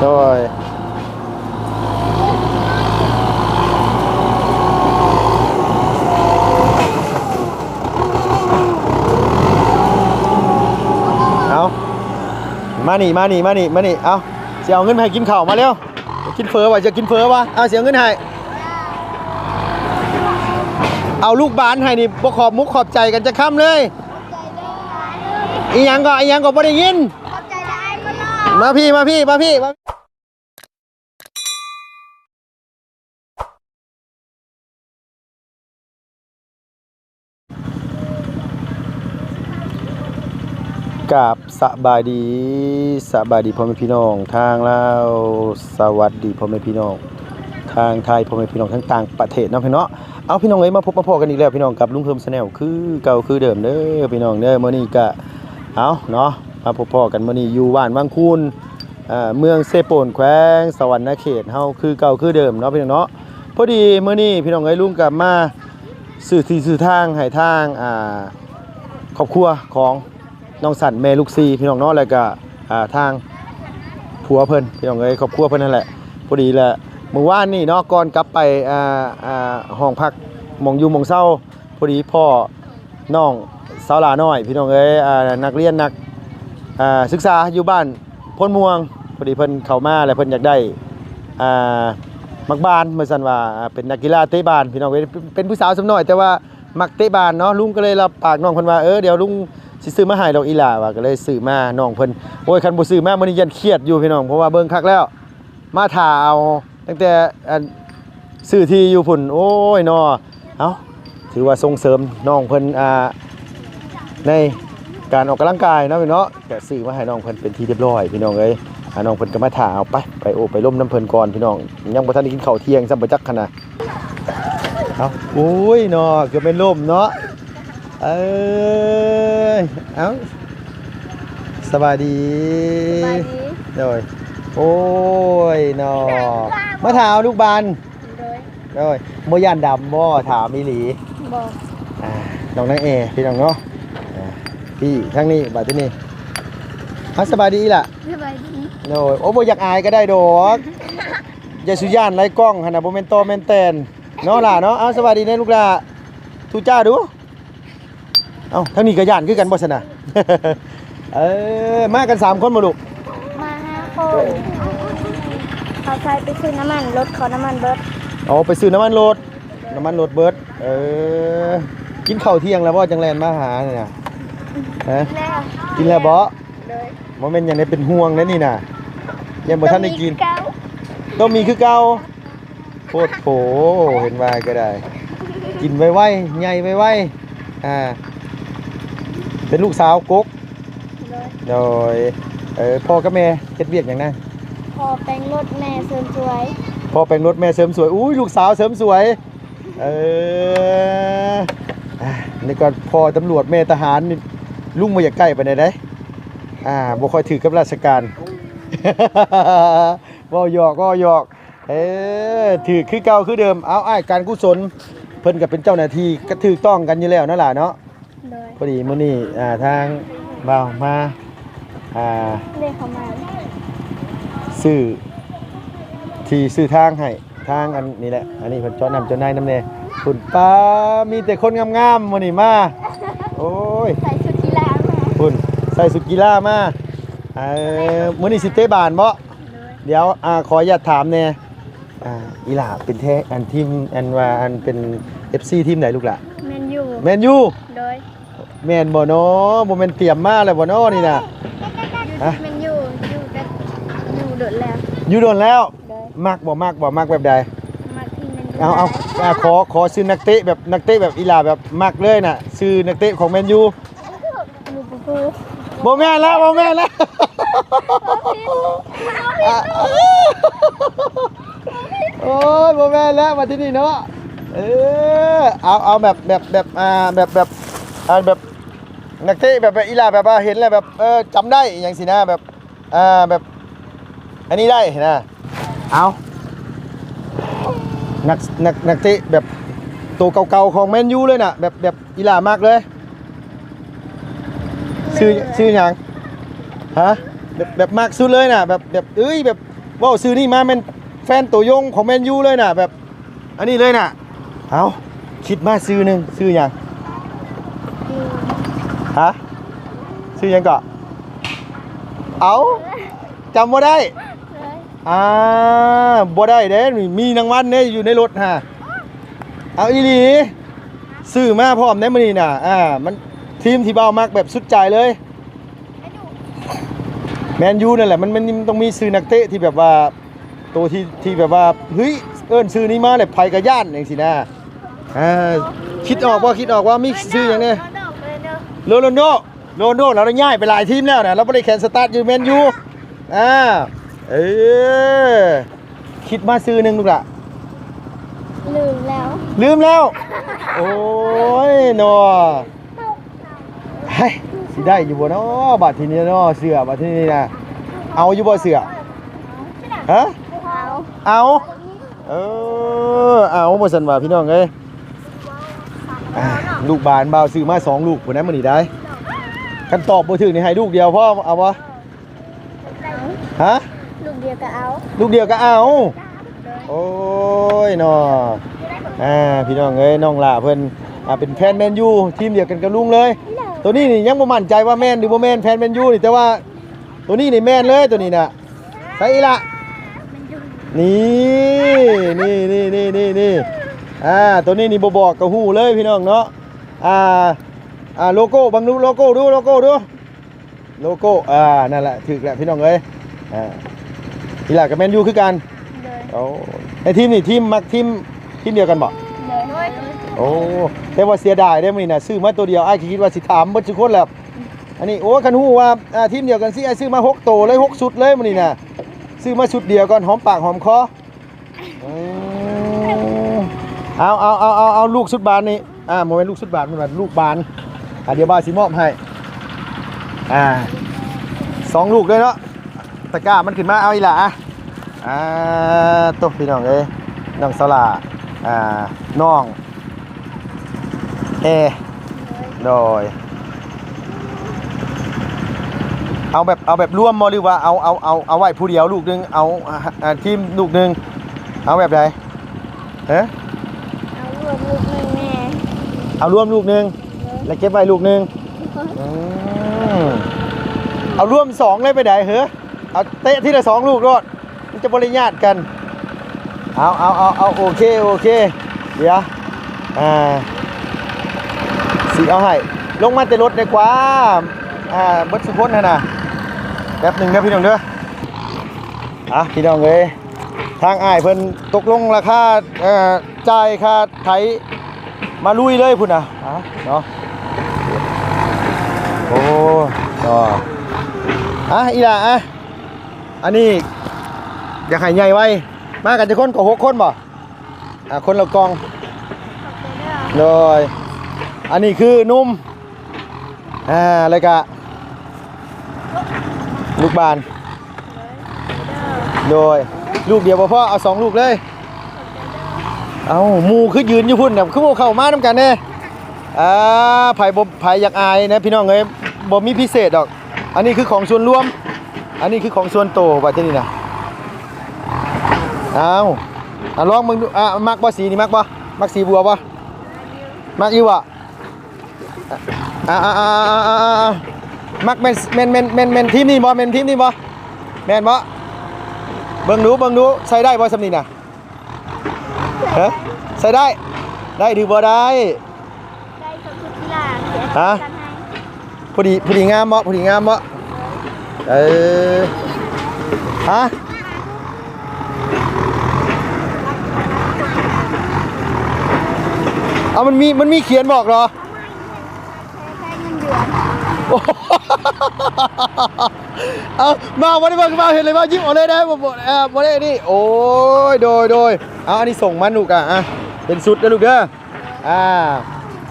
โดยเอามานี่มานี่มานี่มานี่เอาเสียเอาเงินไปให้กินข้าวมาเร็วกินเฟอวะจะกินเฟอวะเอาเสียเงินให้เอาลูกบานให้นี่บ่ขอบมุกขอบใจกันจะค่ำเลยอีหยังก็อีหยังก็บ่ได้ยิน ขอบใจได้ก็รอมาพี่มาพี่มาพี่ กับสบายดีสบายดีพ่อแม่พี่น้อง ทางลาวสวัสดีพ่อแม่พี่น้อง ทางไทยพ่อแม่พี่น้องทั้งต่างประเทศเนาะพี่เนาะเอาพี่น้องเอ้ยมาพบมาพอกันอีกแล้วพี่น้องกับลุงเพิ่มแนลคือเก่าคือเดิมเด้อพี่น้องเด้อมื้อนี้ก็เอาเนาะมาพบพอกันมื้อนี้อยู่บ้านวังคูนอ่าเมืองเซโปนแขวงสวรรณเขตเฮาคือเก่าคือเดิมเนาะพี่น้องเนาะพอดีมื้อนี้พี่น้องเอ้ยลุงกลับมาสื่อที่สื่อทางให้ทางอ่าครอบครัวของ น้องสันแม่ลูกซีพี่น้องเนาะแล้วก็อ่าทางผัวเพิ่นพี่น้องเอ้ยครอบครัวเพิ่นนั่นแหละพอดีแหละเมื่อวานนี่เนาะก่อนกลับไปอ่าอ่าห้องพักมองอยู่มองเศร้าพอดีพ่อน้องสาวหลาน้อย พี่น้องเอ้ยอ่านักเรียนนักอ่าศึกษาอยู่บ้านพ้นม่วงพอดีเพิ่นเข้ามาแล้วเพิ่นอยากได้อ่ามักบานเมื่อสันว่าเป็นนักกีฬาเตะบานพี่น้องเอ้ยเป็นผู้สาวสำน้อยแต่ว่ามักเตะบานเนาะลุงก็เลยรับปากน้องเพิ่นว่าเออเดี๋ยวลุง สิซื้อมาให้ดอกอีหล่าว่าก็เลยซื้อมาน้องเพิ่นโอ้ยคันบ่ซื้อมามื้อนี้ยันเครียดอยู่พี่น้องเพราะว่าเบิ่งคักแล้ว มาถ่าเอาตั้งแต่อันซื้อที่อยู่พุ่นโอ้ยนอเอาถือว่าส่งเสริมน้องเพิ่นอ่าในการออกกำลังกายเนาะพี่เนาะก็ซื้อมาให้น้องเพิ่นเป็นที่เรียบร้อยพี่น้องเอ้ยอ่าน้องเพิ่นก็มาถ่าเอาไปไปโอไปล้มน้ำเพิ่นก่อนพี่น้องยังบ่ทันได้กินข้าวเที่ยงซ้ำบ่จักขนาดเอาโอ้ยนอเกือบเป็นลมเนาะ เอ้ยเอาสบายดีสบายดี โดยโอ้ยนอมาถามลูกบานโดยโดยโมยันดำบ่ถามอีหลีบอกอ่าน้องนางเอพี่น้องเนาะอ่าพี่ทั้งนี้บัดที่นี่ฮัสบายดีล่ะสบายดีโดยโอ้บ่อยากอายก็ได้ดอกอย่าสุย่านไร้กล้องหั่นน่ะบ่แม่นโตแม่นแตนเนาะล่ะเนาะเอาสบายดีแน่ลูกล่ะทูจ้าดู เอ้าทั้งนี้ก็ย่านคือกันบ่ซั่นน่ะเออมากันสามคนบ่ลูกมาห้าคนเขาใช้ไปซื้อน้ำมันรถเขาน้ำมันเบิดเอาไปซื้อน้ำมันรถน้ำมันรถเบิดเออกินข้าวเที่ยงแล้วบ่จังแลนมาหาเนี่ยฮะแล้วกินแล้วบ่โดยบ่แม่นหยังได้เป็นห่วงนะนี่น่ะยังบ่ทันได้กิน เก้าต้องมีคือเก่าโคตรโผเห็นว่าก็ได้ กินไวๆใหญ่ไวๆอ่า เป็นลูกสาวกกโดยโดยเออพ่อกับแม่เฮ็ดเวียกหยังนะพอแปลงรถแม่เสริมสวยพ่อแปลงรถแม่เสริมสวยอุ้ยลูกสาวเสริมสวยเอออะนี่ก็พ่อตำรวจแม่ทหารนี่ลุงมาอยากใกล้ไปไหนได้อ่าบ่ค่อยถือกับราชการบ่หยอกบ่หยอก เออถือคือเก่าคือเดิมเอาอ้ายการกุศลเพิ่นก็เป็นเจ้าหน้าที่ก็ถูกต้องกันอยู่แล้วนั่นล่ะเนาะ โดยพอดีมื้อนี้อ่าทางบ่าวมาอ่าเรียกเขามาซื้อที่ซื้อทางให้ทางอันนี้แหละอันนี้เพิ่นเจาะน้ำเจาะในน้ำแน่คุณป้ามีแต่คนงามๆมื้อนี้มาโอ้ยใส่ชุดกีฬามาคุณใส่สุดกีฬามาเออมื้อนี้สิเตะบานบ่โดยเดี๋ยวอ่าขออนุญาตถามแน่อ่าอีหล่าเป็นแท้อันทีมอันว่าอันเป็น FC ทีมไหนลูกล่ะ แมนยูแมนยูโดยแม่นบ่เนาะบ่แม่นเตรียมมาแล้วบ่เนาะนี่น่ะ ฮะแมนยูอยู่กันอยู่โดดแล้วอยู่โดนแล้วโดยมักบ่มักบ่มักแบบใดมาที่แมนยูเอาเอาอ่าขอขอซื้อนักเตะแบบนักเตะแบบอีหลาแบบมักเลยน่ะซื้อนักเตะของแมนยูลูปูปูบ่แม่นแล้วบ่แม่นแล้ว อะโอ้ยบ่แม่นแล้วมาที่นี่เนาะ เออเอาเอาแบบแบบแบบอ่าแบบแบบอ่าแบบนักเตะแบบแบบอีหลาแบบว่าเห็นแล้วแบบเออจำได้อย่างสินะแบบอ่าแบบ อันนี้ได้นะเอานักนักนักเตะแบบตัวเก่าๆของแมนยูเลยน่ะแบบแบบอีหลามากเลยชื่อชื่อหยังฮะแบบแบบมากสุดเลยน่ะแบบแบบเอ้ยแบบว้าซื้อนี่มาแมนแฟนตัวยงของแมนยูเลยน่ะแบบอันนี้เลยน่ะ เอาคิดมาซื้อหนึงซื้อหยังดีฮะซื้อหยังก็เอาจำบ่ได้เลยอ่าบ่ได้เด้นี่มีรางวัลเด้อยู่ในรถฮะเอาอีหลีซื้อมาพร้อมได้มื้อนี้น่ะอ่ามันทีมที่เบามักแบบสุดใจเลยแมนยูนั่นแหละมันมันมันต้องมีซื้อนักเตะที่แบบว่าตัวที่ที่แบบว่าเฮ้ยเอิ้นซื้อนี้มาเลยไผกับย่านจังซี่นะ อ่าคิดออกว่าคิดออกว่ามีซื้อหยังไงดอกเลยเด้อโรนัลโดโรนัลโดเราได้ย้ายไปหลายทีมแล้วนะเราบ่ได้แข่งสตาร์ทอยู่แมนยูอ่าเออคิดมาซื้อหนึงลูกล่ะลืมแล้ว ลืมแล้ว โอ้ยนอเฮ้ยสิได้อยู่บ่เนาะบัดทีนี้เนาะเสือบัดทีนี้นะเอาอยู่บ่เสือฮะเอาเอาเออเอาบ่ซั่นว่าพี่น้องเอ้ยอ่า ลูกบานบ่าวซื้อมาสองลูกพุ่นนั้นมื้อนี้ได้คันตอบบ่ถึงนี่ให้ลูกเดียวพอเอาบ่ฮะลูกเดียวก็เอา ลูกเดียวก็เอา โอ้ยเนาะอ่าพี่น้องเอ้ยน้องหล่าเพิ่นอ่าเป็นแฟนแมนยูทีมเดียวกันกับลุงเลย ตัวนี้นี่ยังบ่มั่นใจว่าแม่นหรือบ่แม่นแฟนแมนยูนี่แต่ว่า ตัวนี้นี่แม่นเลยตัวนี้น่ะใส่อีละนี่นี่นี่นี่นี่นี่ อ่าตัวนี้นี่บ่บอกก็ฮู้เลยพี่น้องเนาะอ่าอ่าโลโก้บังดูโลโก้ดูโลโก้ดูโลโก้อ่านั่นแหละถูกแล้วพี่น้องเอ้ยอ่าอีหล่ากับแมนยูคือกันเลยโอ้ไอทีมนี่ทีมมักทีมทีมเดียวกันบ่เลยโอ้แต่ว่าเสียดายได้อมื้อนี้น่ะซื้อมาตัวเดียวอ้ายคิดว่าสิถามเบิดทุกคนแหล้วอันนี้โอ้คันฮู้ว่าอ่าทีมเดียวกันสิอ้ายซื้อมาหกโตวเลยหกชุดเลยมื้อนี้น่ะซื้อมาชุดเดียวก่อนหอมปากหอมคออืม เอาเอาเอาเอาเอาลูกชุดบานนี่อ่าบ่แม่นลูกชุดบานมันว่าลูกบานอะเดี๋ยวบ่าสิมอบให้อ่าสองลูกเลยเนาะตะกร้ามันขึ้นมาเอาอีหล่ะอ่าตบพี่น้องเอ้ยน้องสลาอ่าน้องเอโดยเอาแบบเอาแบบร่วมมหรือว่าเอาเอาเอาเอาไว้ผู้เดียวลูกหนึงเอาทีมลูกหนึงเอาแบบไหนเอ๊ะ วมลูกหนึ่งแม่เอาร่วมลูกหนึ่งแล้วเก็บไว้ลูกหนึ่งอืมเอาร่วมสองเลยไปไหนเหรอเอาเตะที่ละสองลูกรอดมันจะบริญาตกัน เอาเอาเอาเอาโอเคโอเค เดี๋ยวอ่าสีเอาให้ลงมาแต่รถดีกว่าอ่าเบิดสุพจน์นะนะแป๊บหนึ่งนะพี่น้องเด้ออะพี่น้องเลยทางอ้ายเพิ่นตกลงราคาเอ่อ จ่ายค่าไถมาลุยเลยพุ่นนะอะเนาะโอ้เนาะอะอีหล่ะอะอันนี้อยากให้ใหญ่ไว้ มากันจะคนก็หกคนบ่อ่าคนละกองเลยอันนี้คือนุ่มอ่าแล้วก็ลูกบานโดยลูกเดียวบ่พ่อเอาสองลูกเลย เอาหมูคือยืนอยู่พุ่นน่ะคือบ่เข้ามานํกันแน่อ่าไผบ่ไผ่อยากอายนะพี่น้องเอ้ยบ่มีพิเศษดอก อันนี้คือของส่วนรวม อันนี้คือของส่วนโตว่าจังนี้นะเอาอะลองมึงดูอะมักบ่สีนี่มักบ่มักสีบัวบ่มักอยู่บ่อะอะอะอะอะอะอะมักแมนแมนแมนแมนแมนทีมนี่บ่แมนทีมนี่บ่แมนบ่เบิ่งดูเบิ่งดูใส่ได้บ่สำนีน่ะ ฮะใส่ได้ ได้หรือบ่ได้ได้สมทุกกีฬาเสียฮะกันให้พอดีพอดีงามบ่พอดีงามบ่เออฮะเอามันมีมันมีเขียนบอกเหรอใช้เงินเดือนโอ้โหเอามาวันนี้มามาเห็นเลยว่ายิ้มออกเลยได้บ่บ่เอ่อบ่ได้นี่โอ้ยโดยโดย เอาอันนี้ส่งมาลูกอะอะเป็นสุดนะลูกเด้ออ่า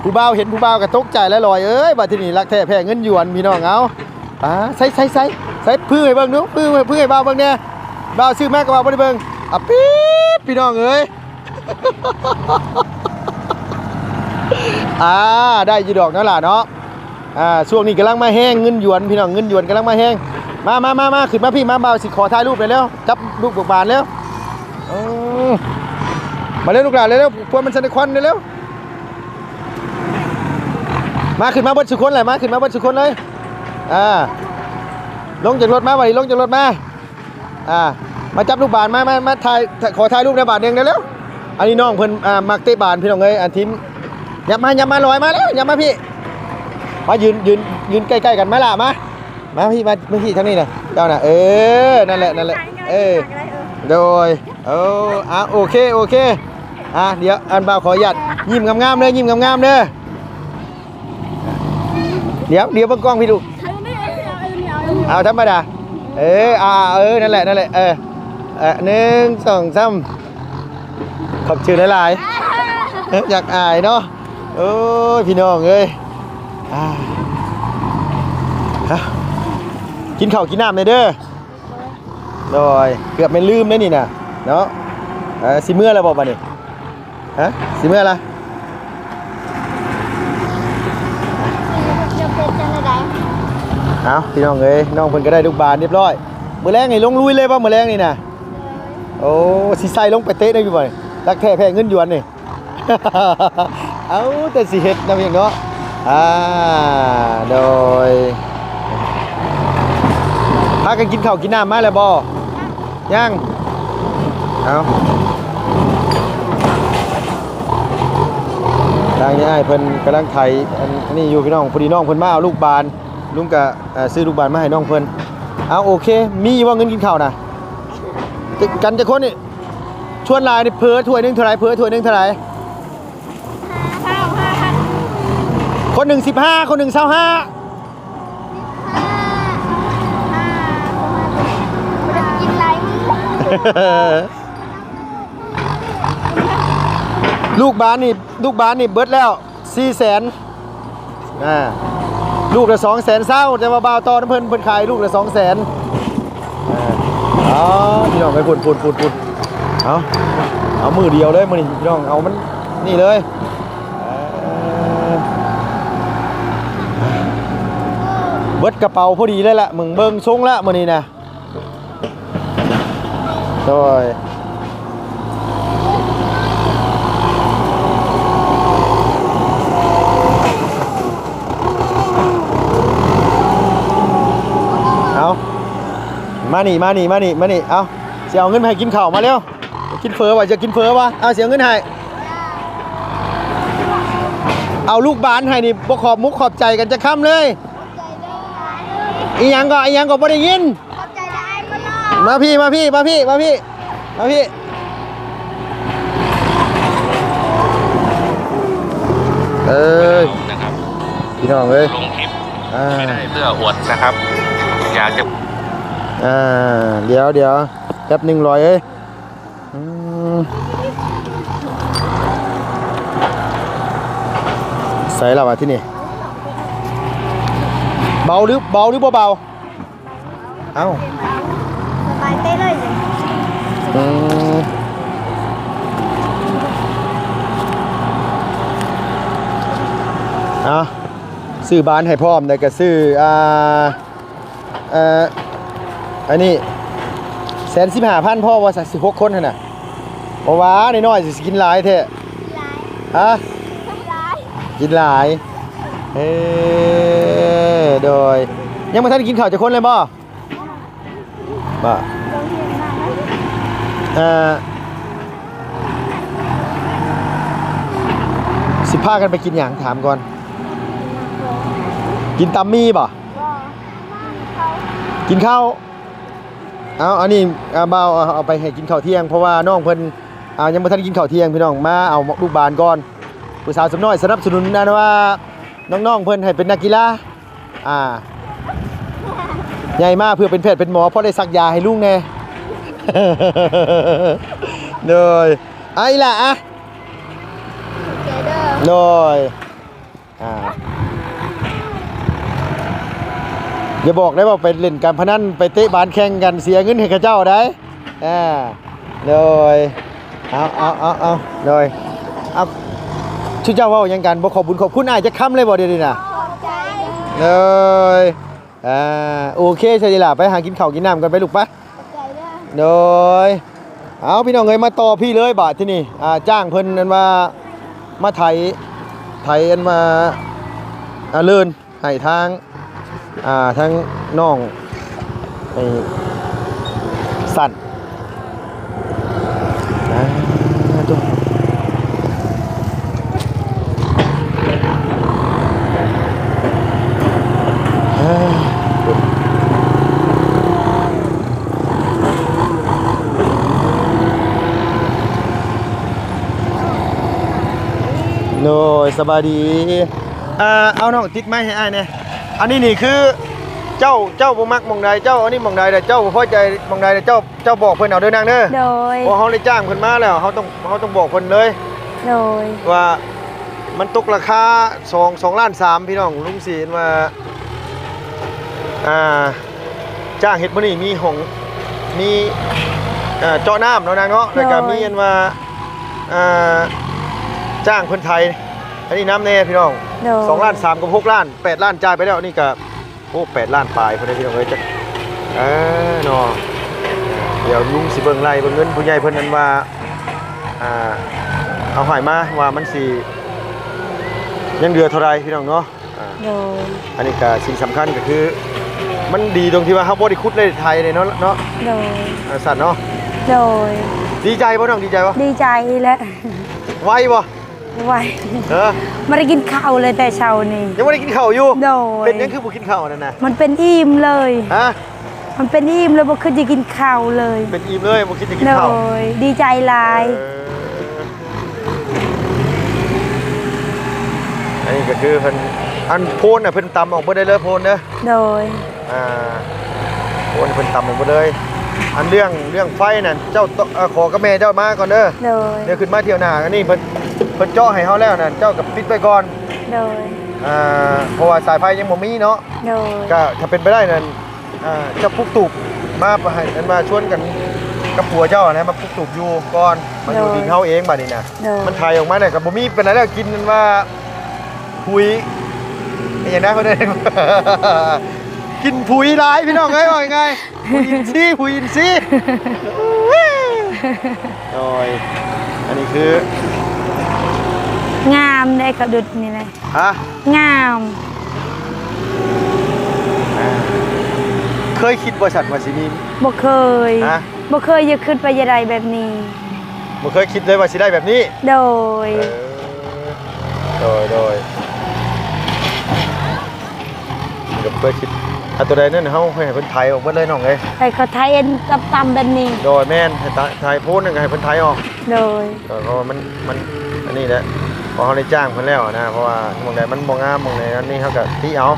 ผู้บ่าวเห็นผู้บ่าวก็ตกใจแล้วลอยเอ้ยบัดทีนี้รักแท้แพ้เงินหยวนพี่น้องเอาอ่าใส่ใส่ใส่ใส่พื้นให้เบิ่งดูพื้นพื้นให้บ่าวเบิ่งแน่บ่าวซื้อแมาก็บ่าวบ่ได้เบิ่งอะปี๊ดพี่น้องเอ้ยอ่าได้อยู่ดอกนั่นล่ะเนาะอ่าช่วงนี้กำลังมาแห้งเงินหยวนพี่น้องเงินหยวนกำลังมาแห้งมามามามาขึ้นมาพี่มาเบาสิขอถ่ายรูปเลยเร็วจับลูกบกบานเร็วอืม มาเร็วลูกหลานเร็วๆพวกมันสนิทควันเร็วๆมาขึ้นมาบนสุคนเลยมาขึ้นมาบนสุคนเลยอ่าลงจากรถมาวันนี้ลงจากรถมาอ่ามาจับลูกบานมามามาถ่ายขอถ่ายรูปในบาทเดียงเร็วๆอันนี้น้องเพิ่นอ่ามักเตะบานพี่น้องเอ้ยอันทีมยับมายับมาลอยมาแล้วยับมาพี่มายืนยืนยืนใกล้ๆกันไหมล่ะมามาพี่มามาพี่ทางนี้นะเจ้าน่ะเออนั่นแหละนั่นแหละเออโดยเอออะโอเคโอเค อะเดี๋ยวอันบ่าวขออนุญาตยิ้มงามๆเลยยิ้มงามๆเด้อเดี๋ยวเดี๋ยวเบิ่งกล้องพี่ดู เอาธรรมดา เอออ่าเออ นั่นแหละ นั่นแหละ เออเออหนึ่งสองสามขอบชื่อหลายๆเอ้ยอยากอายเนาะโอ้ย พี่น้องเอ้ยอ่าฮะกินข้าวกินน้ำเลยเด้อโดยเกือบไม่ลืมเลยนี่นะเนาะเออสิเมื่อแล้วบอกมานี่ ฮะสิเมื่อละเดี๋ยวเป็นจังได๋เอาพี่น้องเอ้ยน้องเพิ่นก็ได้ลูกบาลเรียบร้อยมื้อแรงนี่ลงลุยเลยป่ะมื้อแรงนี่นะโอ้สิใส่ลงไปเตะได้อยู่บ่นี่รักแท้แพ้เงินหยวนนี่เอาแต่สิเฮ็ดนำอย่างเนาะอ่าโดยพากันกินข้าวกินน้ำมาแล้วบ่ยังเอา ทางนี้อ้ายเพิ่นกำลังไถอันนี้อยู่พี่น้องพอดีน้องเพิ่นมาเอาลูกบานลุงก็เอ่อซื้อลูกบานมาให้น้องเพิ่นเอาโอเค มีว่าเงินกินข้าวนะจะกันจะคนนี่ชวนหลายนี่เพิ่อถ้วยหนึงเท่าไหร่เพิ่อถ้วยหนึงเท่าไหร่คนหนึ่งสิบห้าคนหนึ่งเศร้าห้าบ่ได้กินหล ลูกบานนี่ลูกบานนี่เบิดแล้วสี่แสนอ่าลูกละสองแสนเศร้าแต่ว่าบ่าวตอนเพิ่นเพิ่นขายลูกละสองแสนอ่าเอาพี่น้องไปพุ่นพุ่นพุ่นพุ่นเอาเอามือเดียวเลยมือนี่พี่น้องเอามันนี่เลยเบิดกระเป๋าพอดีเลยละมึงเบิ่งทรงละมือนี้นะโดย มานี่มานี่มานี่มานี่เอาเสียเอาเงินมาให้กินข้าวมาเร็วกินเฟอวะจะกินเฟอวะเอาเสียเงินให้เอาลูกบานให้นี่บ่ขอบมุกขอบใจกันจะค้ำเลยอีหยังก็อีหยังก็บ่ได้ยินขอบใจได้บ่ล่ะมาพี่มาพี่มาพี่มาพี่มาพี่เอ้ยนะครับพี่น้องเอ้ยลงคลิปอ่าไม่ได้เพื่ออวดนะครับอยากจะ อ่าเดี๋ยวเดี๋ยวแป๊บหนึ่งร้อยเอ้ยใส่แล้วะที่นี่ เบาหรือเบาหรือเบาเอ้าสบายเต้เลยเอืมเอาซื้อบ้านให้พร้อมแต่ก็ซื้ออ่าเอ่อ อันนี้แสนสิบห้าพันพ่อว่าสักสิบหกคนหั่นน่ะเพราะว่าน้อยๆสิกินหลายแท้หลายฮะหลายกินหลายเอ้โดย ยังไม่ทันได้กินข้าวจากคนเลยบ่บ่โรงเรียนมาแล้วเอ่อสิพากันไปกินอย่างถามก่อน กินตัมมี่บ่บ่เขากินข้าว เอาอันนี้เอาเบาเอาเอาไปให้กินข้าวเที่ยงเพราะว่าน้องเพิ่นอ่ายังไม่ทันกินข้าวเที่ยงพี่น้องมาเอาลูกบาลก่อนผู้สาวสำน้อยสนับสนุนนะว่าน้องๆเพิ่นให้เป็นนักกีฬาอ่าใหญ่มากเพื่อเป็นแพทย์เป็นหมอเพราะได้สักยาให้ลุงแน่โดยไอ้ล่ะอะ เจเด้อโดย อย่าบอกได้ว่าไปเล่นการพนันไปเตะบานแข่งกันเสียเงินให้ข้าเจ้าได้อ่าโดยเอาเอาเอาเอาโดยเอาชุเจ้าว่าหยังกันบ่ขอบบุญขอบคุณอายจะค้ำเลยบ่เดี๋ยวนี้น่ะเลยอ่าโอเคใช่ล่ะไปหากินข้าวกินน้ำกันไปลูกปะเด้อโดยเอาพี่น้องเอ้ยมาต่อพี่เลยบาทที่นี่อ่าจ้างเพิ่นอันว่ามาไถไถอันมาอ่าเลินให้ทาง อ่าทางน้องไอสั่นอ่าตัวอ่าโน้ยสบายดี อ่า เอาน้องติดไม้ให้อ้ายเนี่ย อันนี้นี่คือเจ้าเจ้าบ่มักหมองใดเจ้าอันนี้หมองใดแต่เจ้าบ่พอใจหมองใดแต่เจ้าเจ้าบอกเพิ่นเอาเด้อนางเด้อโดย เพราะเขาได้จ้างเพิ่นมาแล้วเขาต้องเขาต้องบอกเพิ่นเลย โดย ว่ามันตกราคา2 2ล้าน3พี่น้องลุงศรีเห็นว่าอ่าจ้างเฮ็ดมื้อนี้มีของมีอ่าเจาะน้ำเนาะนางเนาะแล้วก็มีอันว่าอ่าจ้างคนไทย อันนี้น้ำแน่พี่น้องโดย สองล้านสามกับหกล้านแปดล้านจ่ายไปแล้วนี่ก็โอ้แปดล้านปลายพอได้พี่น้องเอ้ยจะเออเนาะเดี๋ยวลุงสิเบิ่งไล่เบิ่งเงินผู้ใหญ่เพิ่นนั้นว่าอ่าเอาใหายมาว่ามันสิยังเดือเท่าไรพี่น้องเนาะอ่า โดย อันนี้ก็สิ่งสำคัญก็คือ มันดีตรงที่ว่าเฮาบ่ได้คุดเลยไทยเลยเนาะเนาะโดยอ่าสัตว์เนาะโดย ดีใจบ่น้องดีใจบ่ดีใจแล้วไวบ่ ไวเออไม่ได้กินข้าวเลยแต่เช้านี้ยังบ่ได้กินข้าวอยู่โดยเป็นยังคือบ่กินข้าวนั่นน่ะมันเป็นอิ่มเลยฮะมันเป็นอิ่มเลยบ่คือจะกินข้าวเลย เป็นอิ่มเลยบ่คิดจะกินโดข้าวยดีใจหลายอันนี้ก็คือเพิ่นอันโพนน่ะเพิ่นตำออกบ่ได้เลยโพนเด้อโดยอ่าโพนเพิ่นตำออกบ่เลยอันเรื่องเรื่องไฟนั่นเจ้าตเอ่อขอกับแม่เจ้ามาก่อนเด้อโดยเดี๋ยวขึ้นมาเที่ยวหน้าอันนี้เพิ่น เพิ่นเจาะให้เฮาแล้วนั่นเจ้าก็ปิดไปก่อนโดย อ่าเพราะว่าสายไฟยังบ่มีเนาะโดย ก็ถ้าเป็นไปได้นั่นอ่าเจะปลุกตูบมาให้อันมาชวนกันกับผัวเจ้านะมาปลุกตูบอยู่ก่อนมาอยู่ดินเฮาเองบัดนี้นะ โดยมันถ่ายออกมาเนี่ยกับบ่มีเป็นไรแล้วกินมันว่าพุยไอ้อย่างนั้นเขาเดินกินผุยร้ายพี่น้องเอ้ยว่ายังไงผุยอินซี่ผุยอินซี่โอ้ยอันนี้คือ งามได้กระดุดนี่เลยฮะงาม เคยคิดบริษัทว่าสิมีบ่เคยฮะบ่เคยจะขึ้นไปยะใดแบบนี้ บ่เคยคิดเลยว่าสิได้แบบนี้โดย เออโดยโดยนี่ก็เคยคิดอันตัวใดนั่นเฮาให้เพิ่นไทยออกเบิดเลยน้องเอ้ยไปเขาไทยเอ็นกับตำแบบนี้ โดยแม่นให้ตาไทยพูดนึงให้เพิ่นไทยออกโดย เออเพราะว่ามันมันอันนี้แหละเพราะเขาได้จ้างเพิ่นแล้วนะเพราะว่ามองใดมันบ่งามมองใดอันนี้เขาก็ตีเอา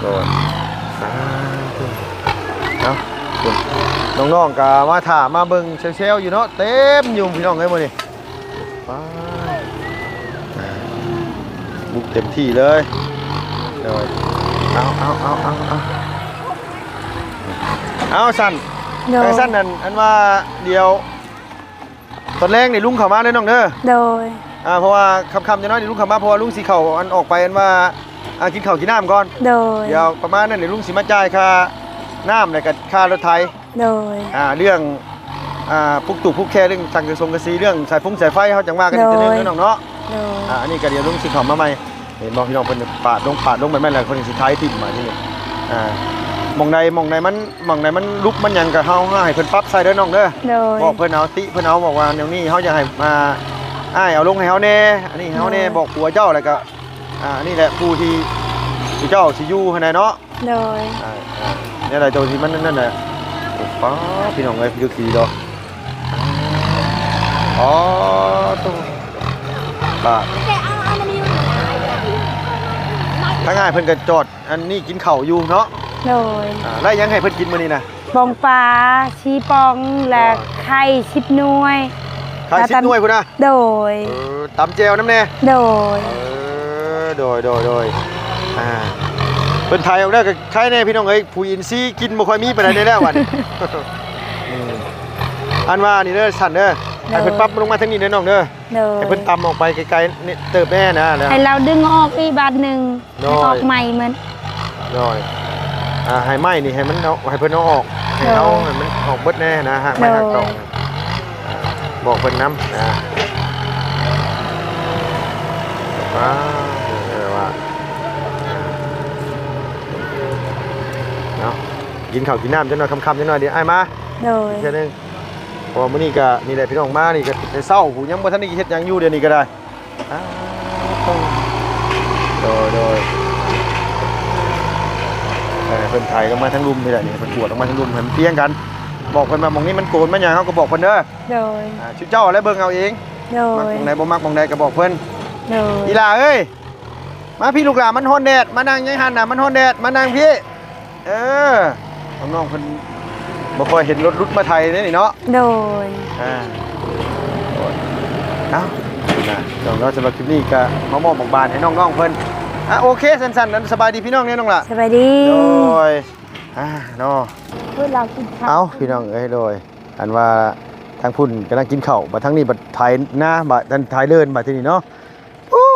โดยสาธุเอาน้องๆก็มาถามาเบิ่งเซลๆอยู่เนาะเต็มอยู่พี่น้องเอ้ยมื้อนี้บุกเต็มที่เลยเดี๋ยว เอาเอาเอาเอาเอาเอาสั้นโดยไอ้สั้นนั่นอันว่าเดียว ตอนแรกนี่ลุงเข้ามาเลยน้องเด้อโดยอ่าเพราะว่าคำคำๆจะน้อยนี่ลุงเข้ามาเพราะว่าลุงสีเข่าอันออกไปอันว่าอ่ากินข้าวกินน้ำก่อน โดย เดี๋ยวประมาณนั้นเดี๋ยวลุงสีมาจ่ายค่าน้ำแล้วก็ค่ารถไถโดย อ่าเรื่องอ่าพุกตุกพุกแค่เรื่องสั่งกระทรงกระซีเรื่องสายฟุ้งสายไฟเขาจังว่ากันอีกทีนึงโดยเนาะน้องเนาะโดย อ่าอันนี้ก็เดี๋ยวลุงสิเขับมาใหม่ เห็นบอกพี่น้องเพิ่นปาดลงปาดลงไปแม่นแล้วคนสิท้ายติดมาที่นี่อ่ามองใดมองใดมันมองใดมันลุกมันหยังกับเฮาเฮาให้เพิ่นปรับใส่เด้อน้องเด้อโดยบอกเพิ่นเอาติเพิ่นเอาบอกว่าแนวนี้เฮาอยากให้มาอ้ายเอาลงให้เฮาแน่อันนี้ให้เฮาแน่โดยบอกผัวเจ้าแล้วก็อ่านี่แหละผู้ที่ที่เจ้าสิอยู่หั่นน่ะเนาะโดยอ่าอ่าเนี่ยแหละตัวที่มันนั่นน่ะโอ้ป้าพี่น้องเอ้ยคือสีดอกอ๋อตัวบาท ถ้าง่ายเพิ่นก็จอด อันนี้กินข้าวอยู่เนาะโดยอ่าแล้วยังให้เพิ่นกินมื้อนี้นะปองปลาชีปองและไข่ชิบหน่วย ขายสิบหน่วยพุ่นนะโดย เออตำแจวน้ำแน่โดย เออโดยโดยโดยอ่าเพิ่นไทยเอาได้ก็ใครแน่พี่น้องเอ้ยผู้อินซีย์กินบ่ค่อยมีปานใดได้แล้ววัน อืมอันว่านี่เด้อสั่นเด้อ ให้เพิ่นปรับลงมาทางนี้เด้อน้องเด้อโดยให้เพิ่นตำออกไปไกลๆนี่เติบแน่นะนะให้เราดึงออกอีกบาทหนึ่งโดยให้ออกใหม่เหมือนน้อยอ่าให้ไหม้นี่ให้มันเอาให้เพิ่นเอาออกให้เอาให้มันออกเบิดแน่นะฮะไม่หักตอกอ่าบอกเพิ่นน้ำนะว้าวเออว่าเนาะกินข้าวกินน้ำจังหน่อยค่ำๆจังหน่อยเดี๋ยวไอ้ายมาโดยเท่านึง พอมื้อนี้ก็นี่แหละพี่น้องมานี่ก็ได้เศร้าผู้ยังบ่ทันได้เฮ็ดหยังอยู่เดี๋ยวนี้ก็ได้อ้าวโดยโดยเออเพิ่นถ่ายก็มาทั้งรุมนี่แหละนี่เพิ่นปวดออกมาทั้งรุมให้มันเตียงกัน บอกเพิ่นมาหมองนี้มันโกนมันหยังเฮาก็บอกเพิ่นเด้อโดยอ่าชุดเจ้าแล้วเบิ่งเอาเองโดมักยหมองใดบ่มักหมองใดก็บอกเพิ่นโดยอีหล่าเอ้ยมาพี่ลูกหลานมันฮ้อนแดดมานั่งยังหันน่ะมันฮ้อนแดดมานั่งพี่เออน้องๆเพิ่น บ่ค่อยเห็นรถรุดมาไทยนี่เนาะโดย อ่าเอ้านะน้องเราสำหรับคลิปนี้ก็มามอบบอกบานให้น้องๆเพิ่นอะโอเคสั้นๆนั้นสบายดีพี่น้องเนี่ยน้องล่ะสบายดีโดยอ่าเนาะ เพื่อเรากินข้าว เอาพี่น้องเอ้ยโดย อันว่าทางพุ่นกำลังกินข้าวบัดทางนี้บัดถ่ายหน้าบัดทันถ่ายเลินบัดที่นี่เนาะอู้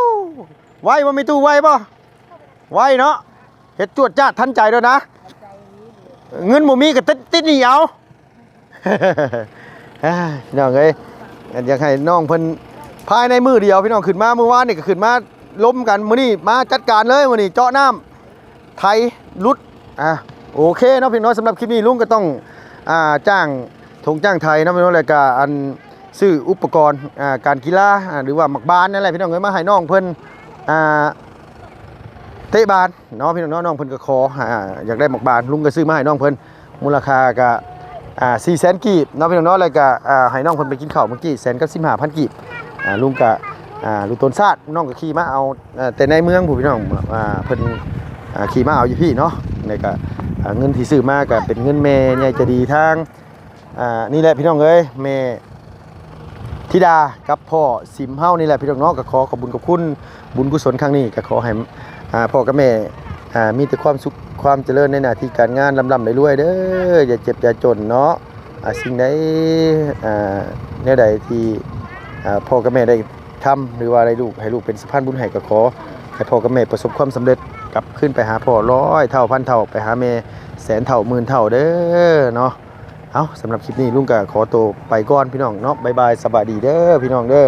ไหวบ่มีตู้ไหวบ่ไหวเนาะเฮ็ดจวดจ้าดทันใจด้วยนะ เงินบ่มีก็ติดติดนี่เอาพี่น้องเอ้ยอยากให้น้องเพิ่นภายในมือเดียวพี่น้องขึ้นมาเมื่อวานนี่ก็ขึ้นมาล้มกันมื้อนี้มาจัดการเลยมื้อนี้เจาะน้ำไทยลุดอะโอเคเนาะพี่น้องสำหรับคลิปนี้ลุงก็ต้องอ่าจ้างธงจ้างไทยนะพี่น้องรายการอันซื้ออุปกรณ์อ่าการกีฬาอ่าหรือว่าหมักบานนั่นแหละพี่น้องเอ้ยมาให้น้องเพิ่นอ่า เตะบานเนาะพี่น้องน้องเพิ่นก็ขออ่าอยากได้หมกบานลุงก็ซื้อมาให้น้องเพิ่นมูลค่าก็อ่าสี่แสนกีบเนาะพี่น้องเนาะแล้วก็อ่าให้น้องเพิ่นไปกินข้าวเมื่อกี้แสนกับสิบห้าพันกีบอ่าลุงกะอ่าลุงต้นซาดน้องก็ขี่มาเอาแต่ในเมืองผู้พี่น้องอ่าเพิ่นอ่าขี่มาเอาอยู่พี่เนาะนี่ก็เงินที่ซื้อมาก็เป็นเงินแม่ใหญ่จะดีทางอ่านี่แหละพี่น้องเอ้ยแม่ธิดากับพ่อสิมเฮ้านี่แหละพี่น้องเนาะก็ขอขอบุญขอบคุณบุญกุศลครั้งนี้ก็ขอให้ พ่อกับแม่มีแต่ความสุขความเจริญในหน้าที่การงานลำลำรวยๆเด้ออย่าเจ็บอย่าจนเนาะสิ่งใดแนวใดที่พ่อกับแม่ได้ทำหรือว่าอะได้ลูกให้ลูกเป็นสะพานบุญให้ก็ขอให้พ่อกับแม่ประสบความสำเร็จกลับขึ้นไปหาพ่อร้อยเท่าพันเท่าไปหาแม่แสนเท่าหมื่นเท่าเด้อเนาะเอาสำหรับคลิปนี้ลุงก็ขอตัวไปก่อนพี่น้องเนาะบายบายสบายดีเด้อพี่น้องเด้อ